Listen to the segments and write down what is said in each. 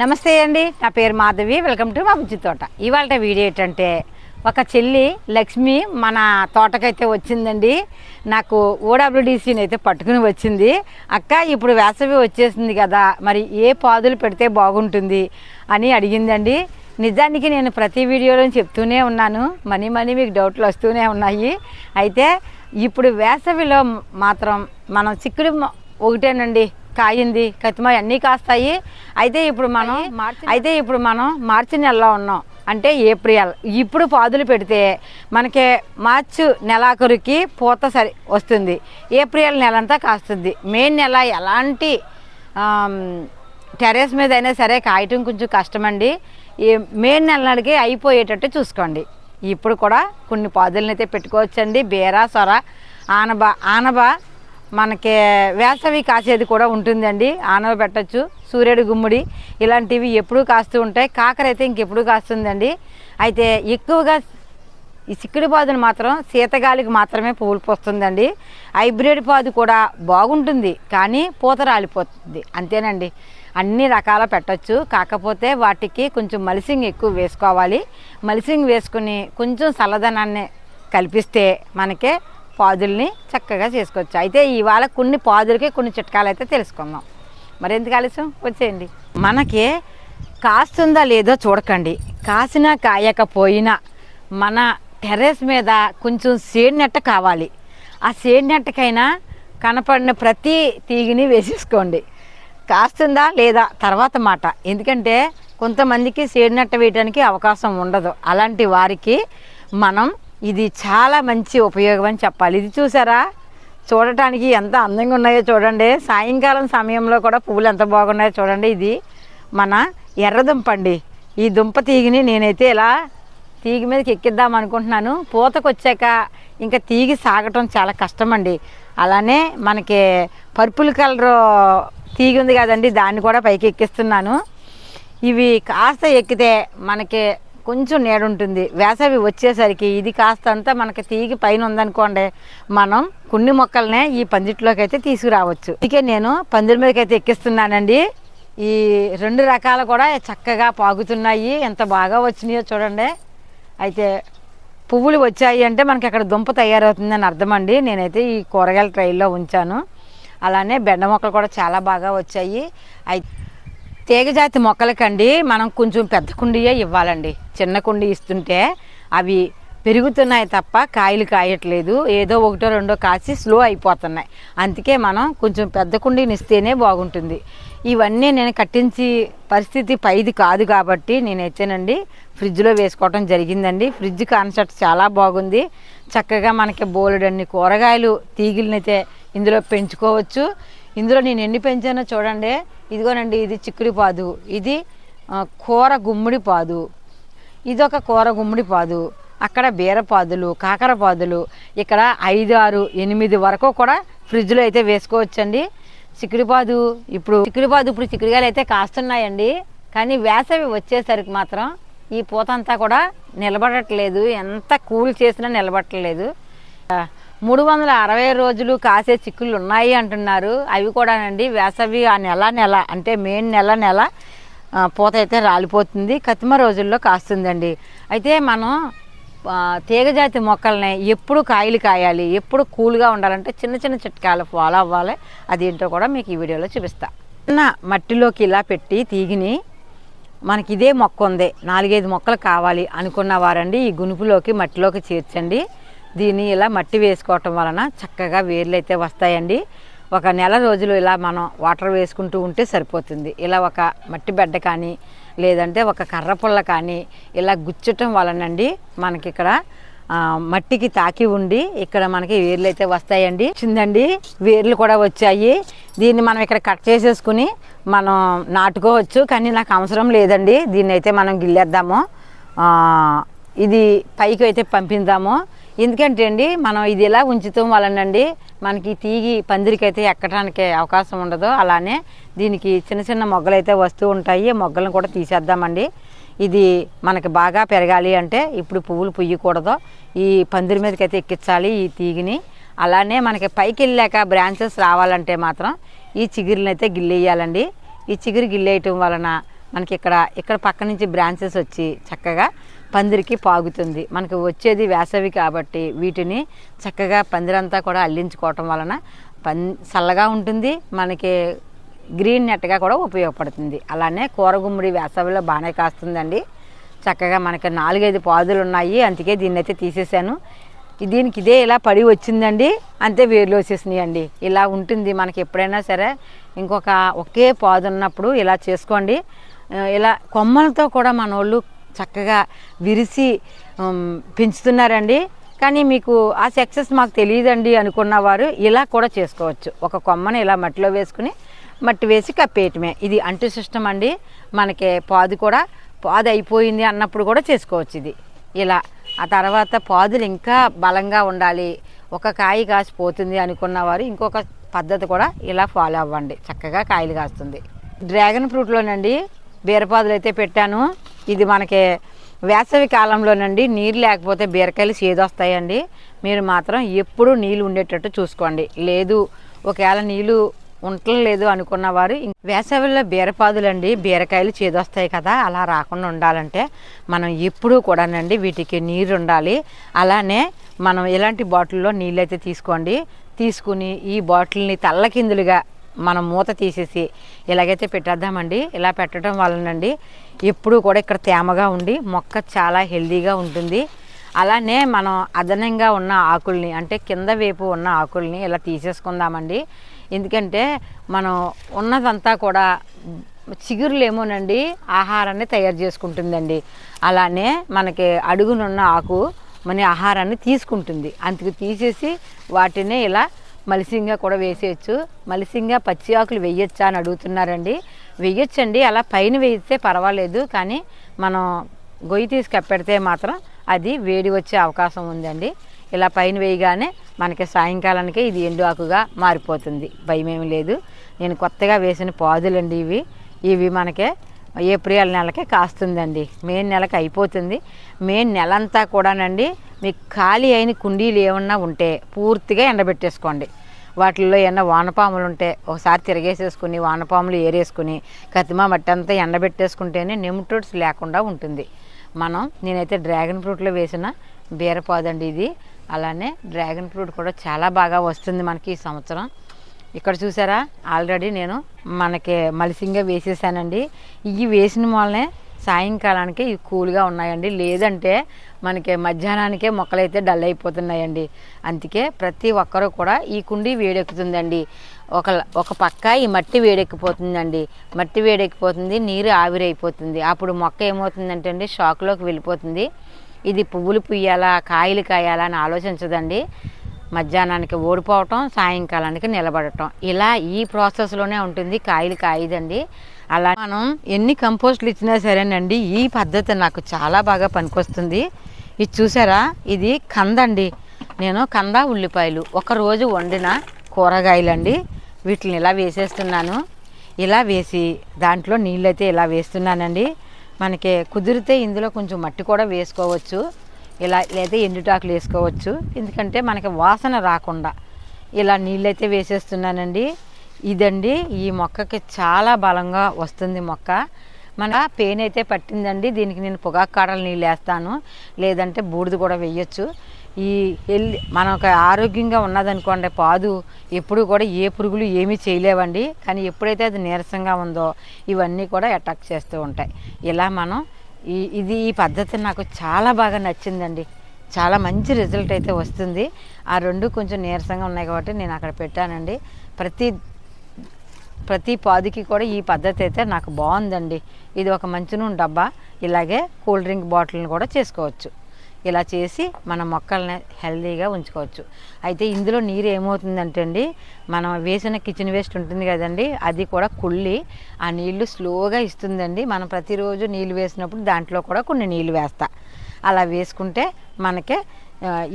నమస్తే అండి. నా పేరు మాధవి. వెల్కమ్ టు మా బుజ్జి తోట. ఇవాళ వీడియో ఏంటంటే ఒక చెల్లి లక్ష్మి మన తోటకైతే వచ్చిందండి. నాకు ఓడబ్ల్యూడిసిని అయితే పట్టుకుని వచ్చింది. అక్క ఇప్పుడు వేసవి వచ్చేసింది కదా మరి ఏ పాదులు పెడితే బాగుంటుంది అని అడిగిందండి. నిజానికి నేను ప్రతి వీడియోలో చెప్తూనే ఉన్నాను. మనీ మనీ మీకు డౌట్లు వస్తూనే ఉన్నాయి. అయితే ఇప్పుడు వేసవిలో మాత్రం మనం చిక్కుడు ఒకటేనండి. కాయింది కతిమ అన్నీ కాస్తాయి. అయితే ఇప్పుడు మనం అయితే ఇప్పుడు మనం మార్చి నెలలో ఉన్నాం. అంటే ఏప్రిల్. ఇప్పుడు పాదులు పెడితే మనకి మార్చి నెలాఖరుకి పూత సరి వస్తుంది. ఏప్రిల్ నెల అంతా కాస్తుంది. మే నెల ఎలాంటి ఆమ్, టెర్రస్ మీద అయినా సరే కాయటం కొంచెం కష్టమండి. మే నెల నాటికి అయిపోయేటట్టు చూసుకోండి. ఇప్పుడు కూడా కొన్ని పాదులను అయితే పెట్టుకోవచ్చండి. బీర సొర ఆనబ ఆనబ మనకి వేసవి కాసేది కూడా ఉంటుందండి. ఆనవ పెట్టచ్చు సూర్యుడు గుమ్మడి ఇలాంటివి ఎప్పుడూ కాస్తూ ఉంటాయి. కాకర అయితే ఇంకెప్పుడు కాస్తుందండి. అయితే ఎక్కువగా ఈ చిక్కుడు పాదును మాత్రం శీతగాలికి మాత్రమే పువ్వులు పోస్తుందండి. హైబ్రిడ్ పాదు కూడా బాగుంటుంది కానీ పూత రాలిపోతుంది. అంతేనండి. అన్ని రకాల పెట్టచ్చు. కాకపోతే వాటికి కొంచెం మలిసింగ్ ఎక్కువ వేసుకోవాలి. మలిసింగ్ వేసుకుని కొంచెం చల్లదనాన్ని కల్పిస్తే మనకే పాదుల్ని చక్కగా చేసుకోవచ్చు అయితే ఇవాళ కొన్ని పాదులకి కొన్ని చిట్కాలు అయితే తెలుసుకుందాం. మరి ఎందుకు ఆలస్యం? వచ్చేయండి. మనకి కాస్తుందా లేదో చూడకండి. కాసినా కాయకపోయినా మన టెర్రస్ మీద కొంచెం సేడ్ నెట్ట కావాలి. ఆ సేడ్ నెట్టకైనా కనపడిన ప్రతి తీగిని వేసేసుకోండి. కాస్తుందా లేదా తర్వాత మాట. ఎందుకంటే కొంతమందికి సేడ్ నెట్ట వేయడానికి అవకాశం ఉండదు. అలాంటి వారికి మనం ఇది చాలా మంచి ఉపయోగం అని చెప్పాలి. ఇది చూసారా? చూడటానికి ఎంత అందంగా ఉన్నాయో చూడండి. సాయంకాలం సమయంలో కూడా పువ్వులు ఎంత బాగున్నాయో చూడండి. ఇది మన ఎర్రదుంప అండి ఈ దుంప తీగిని నేనైతే ఇలా తీగి మీదకి ఎక్కిద్దాం అనుకుంటున్నాను. పూతకు వచ్చాక ఇంకా తీగి సాగటం చాలా కష్టం అండి అలానే మనకి పర్పుల్ కలర్ తీగి ఉంది కదండి దాన్ని కూడా పైకి ఎక్కిస్తున్నాను. ఇవి కాస్త ఎక్కితే మనకి కొంచెం నీడ ఉంటుంది వేసవి వచ్చేసరికి ఇది కాస్తంత మనకి తీగి పైన ఉందనుకోండి మనం కొన్ని మొక్కలనే ఈ పందిట్లోకి అయితే తీసుకురావచ్చు. అందుకే నేను పందిరి మీదకి అయితే ఎక్కిస్తున్నానండి. ఈ రెండు రకాలు కూడా చక్కగా పాగుతున్నాయి. ఎంత బాగా వచ్చినాయో చూడండి. అయితే పువ్వులు వచ్చాయి అంటే మనకి అక్కడ దుంప తయారవుతుందని అర్థం అండి నేనైతే ఈ కూరగాయల ట్రైల్లో ఉంచాను. అలానే బెండ మొక్కలు కూడా చాలా బాగా వచ్చాయి. అయితే తీగజాతి మొక్కలకండి మనం కొంచెం పెద్ద కుండీయే ఇవ్వాలండి. చిన్న కుండీ ఇస్తుంటే అవి పెరుగుతున్నాయి తప్ప కాయలు కాయట్లేదు. ఏదో ఒకటో రెండో కాసి స్లో అయిపోతున్నాయి. అందుకే మనం కొంచెం పెద్ద కుండీని ఇస్తేనే బాగుంటుంది. ఇవన్నీ నేను కట్టించి పరిస్థితి పైది కాదు కాబట్టి నేనైతేనండి ఫ్రిడ్జ్లో వేసుకోవటం జరిగిందండి. ఫ్రిడ్జ్ కాన్సెప్ట్ చాలా బాగుంది. చక్కగా మనకి బోలెడన్ని కూరగాయలు తీగిలనైతే ఇందులో పెంచుకోవచ్చు. ఇందులో నేను ఎన్ని పెంచానో చూడండి. ఇదిగోనండి ఇది చిక్కుడిపాదు ఇది కూర గుమ్మడి పాదు. ఇది ఒక కూర గుమ్మడి పాదు. అక్కడ బీరపాదులు కాకర పాదులు. ఇక్కడ ఐదు ఆరు ఎనిమిది వరకు కూడా ఫ్రిడ్జ్లో అయితే వేసుకోవచ్చండి. చిక్కుడిపాదు ఇప్పుడు చిక్కుడిపాదు ఇప్పుడు చిక్కుడుకాయలు అయితే కాస్తున్నాయండి. కానీ వేసవి వచ్చేసరికి మాత్రం ఈ పూత అంతా కూడా నిలబడట్లేదు. ఎంత కూల్ చేసినా నిలబడట్లేదు. మూడు వందల అరవై రోజులు కాసే చిక్కులు ఉన్నాయి అంటున్నారు. అవి కూడానండి వేసవి ఆ నెల నెల అంటే మెయిన్ నెల నెల పూత అయితే రాలిపోతుంది. కతిమ రోజుల్లో కాస్తుందండి. అయితే మనం తీగజాతి మొక్కల్ని ఎప్పుడు కాయలు కాయాలి ఎప్పుడు కూల్గా ఉండాలంటే చిన్న చిన్న చిట్కాలు ఫాలో అవ్వాలి. అదేంటో కూడా మీకు ఈ వీడియోలో చూపిస్తా. చిన్న మట్టిలోకి ఇలా పెట్టి తీగిని మనకి ఇదే మొక్క ఉంది నాలుగైదు మొక్కలు కావాలి అనుకున్న వారండి ఈ గునుపులోకి మట్టిలోకి చేర్చండి. దీన్ని ఇలా మట్టి వేసుకోవటం వలన చక్కగా వేర్లు అయితే వస్తాయండి. ఒక నెల రోజులు ఇలా మనం వాటర్ వేసుకుంటూ ఉంటే సరిపోతుంది. ఇలా ఒక మట్టి బెడ్డ కానీ లేదంటే ఒక కర్ర పుల్ల కానీ ఇలా గుచ్చటం వలనండి మనకి ఇక్కడ మట్టికి తాకి ఉండి ఇక్కడ మనకి వేర్లు అయితే వస్తాయండి. వచ్చిందండి. వేర్లు కూడా వచ్చాయి. దీన్ని మనం ఇక్కడ కట్ చేసేసుకుని మనం నాటుకోవచ్చు. కానీ నాకు అవసరం లేదండి. దీన్ని అయితే మనం గిల్లేద్దాము. ఇది పైకి అయితే పంపిందాము ఎందుకంటే అండి మనం ఇది ఎలా ఉంచుతాం వలనండి మనకి తీగి పందిరికైతే ఎక్కడానికి అవకాశం ఉండదు. అలానే దీనికి చిన్న చిన్న మొగ్గలు అయితే వస్తూ ఉంటాయి. మొగ్గలను కూడా తీసేద్దామండి. ఇది మనకి బాగా పెరగాలి అంటే ఇప్పుడు పువ్వులు పుయ్యకూడదు. ఈ పందిరి మీదకి అయితే ఎక్కించాలి ఈ తీగిని. అలానే మనకి పైకి వెళ్ళాక బ్రాంచెస్ రావాలంటే మాత్రం ఈ చిగురుని అయితే గిల్లేయాలండి. ఈ చిగురు గిల్లేయటం వలన మనకి ఇక్కడ ఇక్కడ పక్క నుంచి బ్రాంచెస్ వచ్చి చక్కగా పందిరికి పాగుతుంది. మనకి వచ్చేది వేసవి కాబట్టి వీటిని చక్కగా పందిరంతా కూడా అల్లించుకోవటం వలన పం చల్లగా ఉంటుంది. మనకి గ్రీన్ నెట్గా కూడా ఉపయోగపడుతుంది. అలానే కూరగుమ్మడి వేసవిలో బాగానే కాస్తుందండి. చక్కగా మనకి నాలుగైదు పాదులు ఉన్నాయి అందుకే దీన్ని అయితే తీసేసాను దీనికి ఇదే ఇలా పడి వచ్చిందండి. అంతే వేర్లు వచ్చేసినాయి అండి ఇలా ఉంటుంది మనకి ఎప్పుడైనా సరే. ఇంకొక ఒకే పాదు ఉన్నప్పుడు ఇలా చేసుకోండి. ఇలా కొమ్మలతో కూడా మన వాళ్ళు చక్కగా విరిసి పెంచుతున్నారండి. కానీ మీకు ఆ సక్సెస్ మాకు తెలియదండి అనుకున్నవారు ఇలా కూడా చేసుకోవచ్చు. ఒక కొమ్మని ఇలా మట్టిలో వేసుకుని మట్టి వేసి కప్పేయటమే. ఇది అంటు సిస్టమ్ అండి. మనకి పాదు కూడా పాదు అయిపోయింది అన్నప్పుడు కూడా చేసుకోవచ్చు ఇది. ఇలా ఆ తర్వాత పాదులు ఇంకా బలంగా ఉండాలి. ఒక కాయ కాసిపోతుంది అనుకున్నవారు ఇంకొక పద్ధతి కూడా ఇలా ఫాలో అవ్వండి. చక్కగా కాయలు కాస్తుంది. డ్రాగన్ ఫ్రూట్లోనండి. బీరపాదులు అయితే పెట్టాను. ఇది మనకి వేసవి కాలంలోనండి నీరు లేకపోతే బీరకాయలు చేదొస్తాయండి. మీరు మాత్రం ఎప్పుడూ నీళ్ళు ఉండేటట్టు చూసుకోండి. లేదు ఒకవేళ నీళ్ళు ఉండలేదు అనుకున్న వారు వేసవిలో బీరపాదులండి బీరకాయలు చేదొస్తాయి కదా అలా రాకుండా ఉండాలంటే మనం ఎప్పుడూ కూడానండి వీటికి నీరు ఉండాలి అలానే మనం ఇలాంటి బాటిల్లో నీళ్ళు అయితే తీసుకోండి. తీసుకుని ఈ బాటిల్ని తల్లకిందులుగా మనం మూత తీసేసి ఇలాగైతే పెట్టేద్దామండి. ఇలా పెట్టడం వలనండి ఎప్పుడూ కూడా ఇక్కడ తేమగా ఉండి మొక్క చాలా హెల్దీగా ఉంటుంది. అలానే మనం అదనంగా ఉన్న ఆకుల్ని అంటే కింద వైపు ఉన్న ఆకుల్ని ఇలా తీసేసుకుందామండి. ఎందుకంటే మనం ఉన్నదంతా కూడా చిగురులేమోనండి ఆహారాన్ని తయారు చేసుకుంటుందండి. అలానే మనకి అడుగునున్న ఆకు మన ఆహారాన్ని తీసుకుంటుంది. అందుకు తీసేసి వాటిని ఇలా మలిసింగా కూడా వేసేయచ్చు. మలిసింగా పచ్చి ఆకులు వేయొచ్చా అని అడుగుతున్నారండి. వేయొచ్చండి. అలా పైన వేయితే పర్వాలేదు. కానీ మనం గొయ్యి తీసి కప్పెడితే మాత్రం అది వేడి వచ్చే అవకాశం ఉందండి. ఇలా పైన వేయగానే మనకి సాయంకాలానికి ఇది ఎండు ఆకుగా మారిపోతుంది. భయమేమి లేదు. నేను కొత్తగా వేసిన పాదులండి ఇవి. ఇవి మనకే ఏప్రిల్ నెలకి కాస్తుందండి. మే నెలకి అయిపోతుంది. మే నెలంతా కూడానండి మీకు ఖాళీ అయిన కుండీలు ఏమన్నా ఉంటే పూర్తిగా ఎండబెట్టేసుకోండి. వాటిల్లో ఏమన్నా వానపాములు ఉంటే ఒకసారి తిరగేసేసుకుని వానపాములు ఏరేసుకుని కతిమా మట్టి అంతా ఎండబెట్టేసుకుంటేనే నెమ్టోడ్స్ లేకుండా ఉంటుంది. మనం నేనైతే డ్రాగన్ ఫ్రూట్లో వేసిన బీరపాదండి ఇది. అలానే డ్రాగన్ ఫ్రూట్ కూడా చాలా బాగా వస్తుంది మనకి ఈ సంవత్సరం. ఇక్కడ చూసారా? ఆల్రెడీ నేను మనకి మలిసింగా వేసేసానండి. ఇవి వేసిన వల్లనే సాయంకాలానికి ఇవి కూల్గా ఉన్నాయండి. లేదంటే మనకి మధ్యాహ్నానికే మొక్కలైతే డల్ అయిపోతున్నాయండి. అందుకే ప్రతి ఒక్కరూ కూడా ఈ కుండీ వేడెక్కుతుందండి. ఒక ఒక పక్క ఈ మట్టి వేడెక్కిపోతుందండి. మట్టి వేడెక్కిపోతుంది నీరు ఆవిరైపోతుంది. అప్పుడు మొక్క ఏమవుతుందంటే అండి షాక్లోకి వెళ్ళిపోతుంది. ఇది పువ్వులు పుయ్యాలా కాయలు కాయాలా అని ఆలోచించదండి. మధ్యాహ్నానికి ఓడిపోవటం సాయంకాలానికి నిలబడటం. ఇలా ఈ ప్రాసెస్లోనే ఉంటుంది కాయలు కాయదండి. అలా మనం ఎన్ని కంపోస్ట్లు ఇచ్చినా సరేనండి ఈ పద్ధతి నాకు చాలా బాగా పనికొస్తుంది. ఇది చూసారా? ఇది కందండి. నేను కంద ఉల్లిపాయలు ఒక రోజు వండిన కూరగాయలండి. వీటిని ఇలా వేసేస్తున్నాను. ఇలా వేసి దాంట్లో నీళ్ళైతే ఇలా వేస్తున్నానండి. మనకి కుదిరితే ఇందులో కొంచెం మట్టి కూడా వేసుకోవచ్చు. ఇలా లేదా ఎండుటాకులు వేసుకోవచ్చు. ఎందుకంటే మనకి వాసన రాకుండా. ఇలా నీళ్ళైతే వేసేస్తున్నానండి. ఇదండి ఈ మొక్కకి చాలా బలంగా వస్తుంది మొక్క. మన పెయిన్ అయితే పట్టిందండి. దీనికి నేను పొగాకు కాడలు నీళ్ళు వేస్తాను. లేదంటే బూడిద కూడా వేయచ్చు. ఈ ఎల్లి మనకు ఆరోగ్యంగా ఉన్నదనుకోండి పాదు ఎప్పుడు కూడా ఏ పురుగులు ఏమీ చేయలేవండి. కానీ ఎప్పుడైతే అది నీరసంగా ఉందో ఇవన్నీ కూడా అటాక్ చేస్తూ ఉంటాయి. ఇలా మనం ఈ ఇది ఈ పద్ధతి నాకు చాలా బాగా నచ్చిందండి. చాలా మంచి రిజల్ట్ అయితే వస్తుంది. ఆ రెండు కొంచెం నీరసంగా ఉన్నాయి కాబట్టి నేను అక్కడ పెట్టానండి. ప్రతి ప్రతి పాదికి కూడా ఈ పద్ధతి అయితే నాకు బాగుందండి. ఇది ఒక మంచి నూనె డబ్బా. ఇలాగే కూల్ డ్రింక్ బాటిల్ని కూడా చేసుకోవచ్చు. ఇలా చేసి మన మొక్కల్ని హెల్తీగా ఉంచుకోవచ్చు. అయితే ఇందులో నీరు ఏమవుతుందంటే అండి మనం వేసిన కిచెన్ వేస్ట్ ఉంటుంది కదండి అది కూడా కుళ్ళి ఆ నీళ్ళు స్లోగా ఇస్తుందండి. మనం ప్రతిరోజు నీళ్ళు వేసినప్పుడు దాంట్లో కూడా కొన్ని నీళ్ళు వేస్తా. అలా వేసుకుంటే మనకి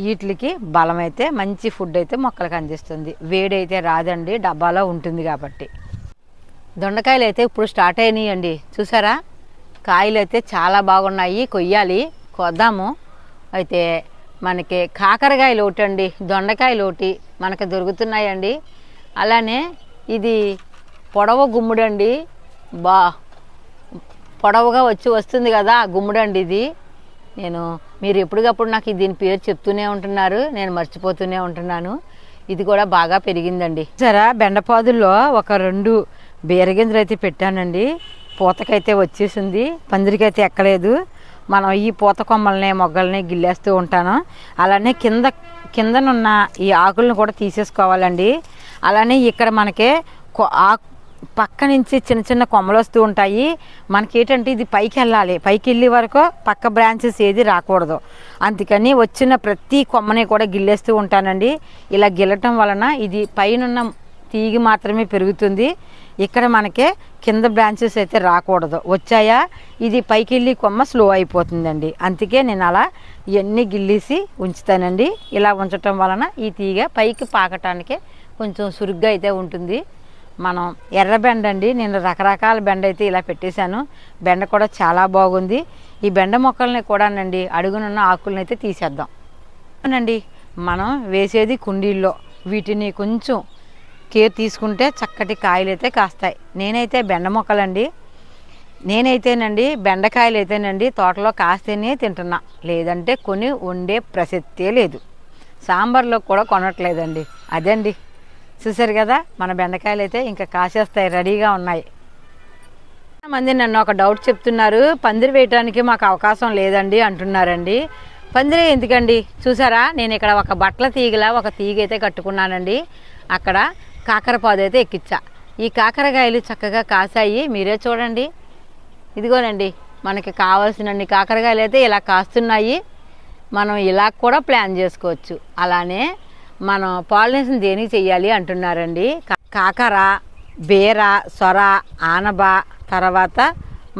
వీటికి వీటికి బలమైతే మంచి ఫుడ్ అయితే మొక్కలకు అందిస్తుంది. వేడైతే రాదండి డబ్బాలో ఉంటుంది కాబట్టి. దొండకాయలు అయితే ఇప్పుడు స్టార్ట్ అయినాయండి. చూసారా? కాయలు అయితే చాలా బాగున్నాయి. కొయ్యాలి. కొద్దాము. అయితే మనకి కాకరకాయలు ఒకటి అండి దొండకాయలు ఒకటి మనకి దొరుకుతున్నాయండి. అలానే ఇది పొడవ గుమ్ముడండి. బా పొడవుగా వచ్చి వస్తుంది కదా ఆ ఇది. నేను మీరు ఎప్పటికప్పుడు నాకు దీని పేరు చెప్తూనే ఉంటున్నారు. నేను మర్చిపోతూనే ఉంటున్నాను. ఇది కూడా బాగా పెరిగిందండి. సరే బెండపాదుల్లో ఒక రెండు బీరగింజలు అయితే పెట్టానండి. పూతకైతే వచ్చేసింది. పందిరికైతే ఎక్కలేదు. మనం ఈ పూత కొమ్మల్ని మొగ్గల్ని గిల్లేస్తూ ఉంటాను. అలానే కింద కిందనున్న ఈ ఆకులను కూడా తీసేసుకోవాలండి. అలానే ఇక్కడ మనకి కొ- ఆకు పక్క నుంచి చిన్న చిన్న కొమ్మలు వస్తూ ఉంటాయి. మనకి ఏంటంటే ఇది పైకి వెళ్ళాలి పైకి వెళ్ళే వరకు పక్క బ్రాంచెస్ ఏది రాకూడదు. అందుకని వచ్చిన ప్రతి కొమ్మని కూడా గిల్లేస్తూ ఉంటానండి. ఇలా గిల్లటం వలన ఇది పైన తీగి మాత్రమే పెరుగుతుంది. ఇక్కడ మనకి కింద బ్రాంచెస్ అయితే రాకూడదు. వచ్చాయా? ఇది పైకి వెళ్ళి కొమ్మ స్లో అయిపోతుందండి. అందుకే నేను అలా ఇవన్నీ గిల్లేసి ఉంచుతానండి. ఇలా ఉంచటం వలన ఈ తీగ పైకి పాకటానికి కొంచెం సురుగ్గా అయితే ఉంటుంది. మనం ఎర్ర బెండ అండి. నేను రకరకాల బెండ అయితే ఇలా పెట్టేశాను. బెండ కూడా చాలా బాగుంది. ఈ బెండ మొక్కల్ని కూడానండి అడుగునున్న ఆకులను అయితే తీసేద్దాం. అవునండి. మనం వేసేది కుండీల్లో. వీటిని కొంచెం కేర్ తీసుకుంటే చక్కటి కాయలు అయితే కాస్తాయి. నేనైతే బెండ మొక్కలండి. నేనైతేనండి బెండకాయలు అయితేనండి తోటలో కాస్తేనే తింటున్నా. లేదంటే కొని వండే ప్రసక్తే లేదు. సాంబార్లో కూడా కొనట్లేదండి. అదండి. చూసారు కదా మన బెండకాయలు అయితే ఇంకా కాసేస్తాయి రెడీగా ఉన్నాయి. మంది నన్ను ఒక డౌట్ చెప్తున్నారు. పందిరి వేయటానికి మాకు అవకాశం లేదండి అంటున్నారండి. పందిరి ఎందుకండి? చూసారా నేను ఇక్కడ ఒక బట్టల తీగల ఒక తీగ అయితే కట్టుకున్నానండి. అక్కడ కాకరపాదు అయితే ఎక్కిచ్చా. ఈ కాకరకాయలు చక్కగా కాసాయి. మీరే చూడండి. ఇదిగోనండి మనకి కావాల్సినన్ని కాకరకాయలు అయితే ఇలా కాస్తున్నాయి. మనం ఇలా కూడా ప్లాన్ చేసుకోవచ్చు. అలానే మనం పాలినేషన్ దేనికి చెయ్యాలి అంటున్నారండి. కాకర బీర సొర ఆనబ తర్వాత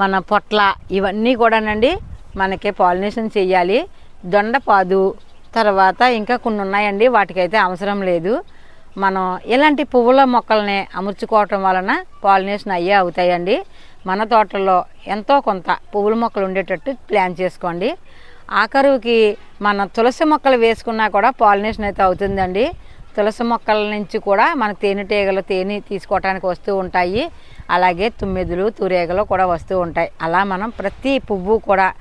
మన పొట్ల ఇవన్నీ కూడానండి మనకి పాలినేషన్ చెయ్యాలి. దొండపాదు తర్వాత ఇంకా కొన్ని ఉన్నాయండి వాటికైతే అవసరం లేదు. మనం ఇలాంటి పువ్వుల మొక్కల్ని అమర్చుకోవటం వలన పాలినేషన్ అయ్యే అవుతాయండి. మన తోటలో ఎంతో కొంత పువ్వుల మొక్కలు ఉండేటట్టు ప్లాన్ చేసుకోండి. ఆఖరుకి మన తులసి మొక్కలు వేసుకున్నా కూడా పాలినేషన్ అయితే అవుతుందండి. తులసి మొక్కల నుంచి కూడా మన తేనెటీగలు తేనె తీసుకోవటానికి వస్తూ ఉంటాయి. అలాగే తుమ్మెదులు తురేగలు కూడా వస్తూ ఉంటాయి. అలా మనం ప్రతి పువ్వు కూడా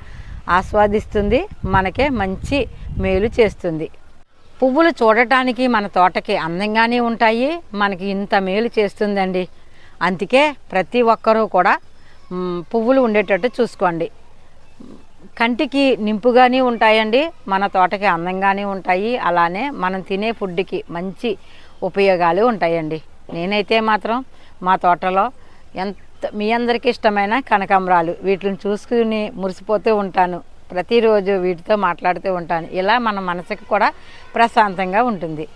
ఆస్వాదిస్తుంది. మనకే మంచి మేలు చేస్తుంది. పువ్వులు చూడటానికి మన తోటకి అందంగానే ఉంటాయి. మనకి ఇంత మేలు చేస్తుందండి. అందుకే ప్రతి ఒక్కరూ కూడా పువ్వులు ఉండేటట్టు చూసుకోండి. కంటికి నింపుగానే ఉంటాయండి. మన తోటకి అందంగానే ఉంటాయి. అలానే మనం తినే ఫుడ్కి మంచి ఉపయోగాలు ఉంటాయండి. నేనైతే మాత్రం మా తోటలో ఎంత మీ అందరికీ ఇష్టమైన కనకాంబరాలు వీటిని చూసుకుని మురిసిపోతూ ఉంటాను. ప్రతిరోజు వీటితో మాట్లాడుతూ ఉంటాను. ఇలా మన మనసుకు కూడా ప్రశాంతంగా ఉంటుంది.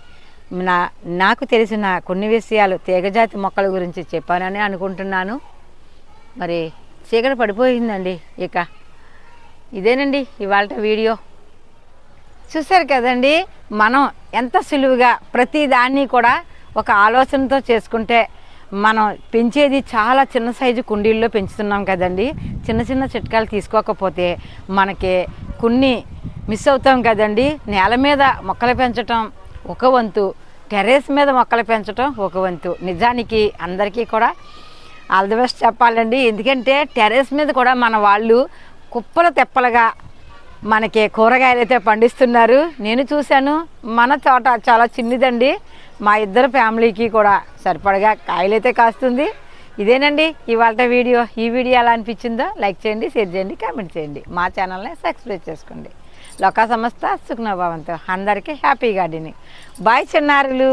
నా నాకు తెలిసిన కొన్ని విషయాలు తీగజాతి మొక్కల గురించి చెప్పానని అనుకుంటున్నాను. మరి చీకటి పడిపోయిందండి ఇక. ఇదేనండి ఇవాళ వీడియో. చూశారు కదండి మనం ఎంత సులువుగా ప్రతిదాన్ని కూడా ఒక ఆలోచనతో చేసుకుంటే మనం పెంచేది చాలా చిన్న సైజు కుండీల్లో పెంచుతున్నాం కదండి. చిన్న చిన్న చిట్కాలు తీసుకోకపోతే మనకి కొన్ని మిస్ అవుతాం కదండి. నేల మీద మొక్కలు పెంచటం ఒక వంతు టెర్రస్ మీద మొక్కలు పెంచటం ఒక వంతు. నిజానికి అందరికీ కూడా ఆల్ ది బెస్ట్ చెప్పాలండి. ఎందుకంటే టెర్రస్ మీద కూడా మన వాళ్ళు కుప్పలు తెప్పలుగా మనకి కూరగాయలు అయితే పండిస్తున్నారు. నేను చూశాను మన తోట చాలా చిన్నదండి. మా ఇద్దరు ఫ్యామిలీకి కూడా సరిపడగా కాయలైతే కాస్తుంది. ఇదేనండి ఇవాళ వీడియో. ఈ వీడియో ఎలా అనిపించిందో లైక్ చేయండి షేర్ చేయండి కామెంట్ చేయండి. మా ఛానల్ని సబ్స్క్రైబ్ చేసుకోండి. లోకా సంస్థ సుఖ్నభావంతో. అందరికీ హ్యాపీ గార్డెనింగ్. బాయ్ చిన్నారులు.